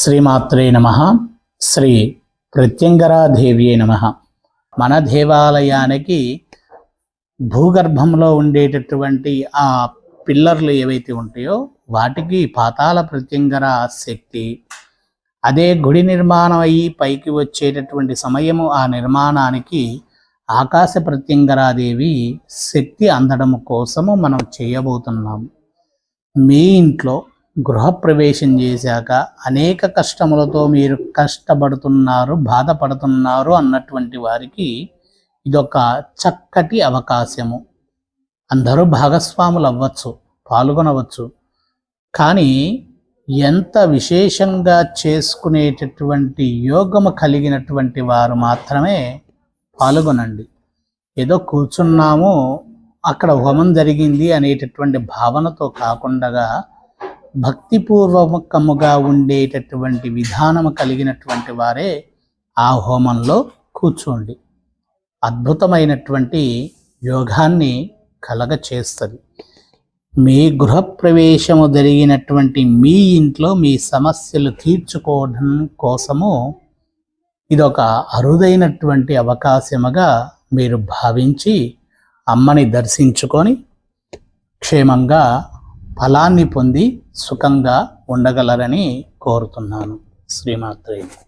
శ్రీమాత్రే నమ. శ్రీ ప్రత్యంగరాదేవ్యే నమ. మన దేవాలయానికి భూగర్భంలో ఉండేటటువంటి ఆ పిల్లర్లు ఏవైతే ఉంటాయో వాటికి పాతాల ప్రత్యంగర శక్తి అదే గుడి నిర్మాణం అయ్యి పైకి వచ్చేటటువంటి సమయము ఆ నిర్మాణానికి ఆకాశ ప్రత్యంగరాదేవి శక్తి అందడం కోసము మనం చేయబోతున్నాం. మీ ఇంట్లో గృహప్రవేశం చేశాక అనేక కష్టములతో మీరు కష్టపడుతున్నారు బాధపడుతున్నారు అన్నటువంటి వారికి ఇదొక చక్కటి అవకాశము. అందరూ భాగస్వాములు అవ్వచ్చు పాల్గొనవచ్చు. కానీ ఎంత విశేషంగా చేసుకునేటటువంటి యోగము కలిగినటువంటి వారు మాత్రమే పాల్గొనండి. ఏదో కూర్చున్నాము అక్కడ హోమం జరిగింది అనేటటువంటి భావనతో కాకుండా భక్తిపూర్వకముగా ఉండేటటువంటి విధానము కలిగినటువంటి వారే ఆ హోమంలో కూర్చోండి. అద్భుతమైనటువంటి యోగాన్ని కలగ చేస్తుంది. మీ గృహప్రవేశము జరిగినటువంటి మీ ఇంట్లో మీ సమస్యలు తీర్చుకోవడం కోసము ఇదొక అరుదైనటువంటి అవకాశముగా మీరు భావించి అమ్మని దర్శించుకొని క్షేమంగా ఫలాన్ని పొంది సుఖంగా ఉండగలరని కోరుతున్నాను. శ్రీమాత్రేయుడు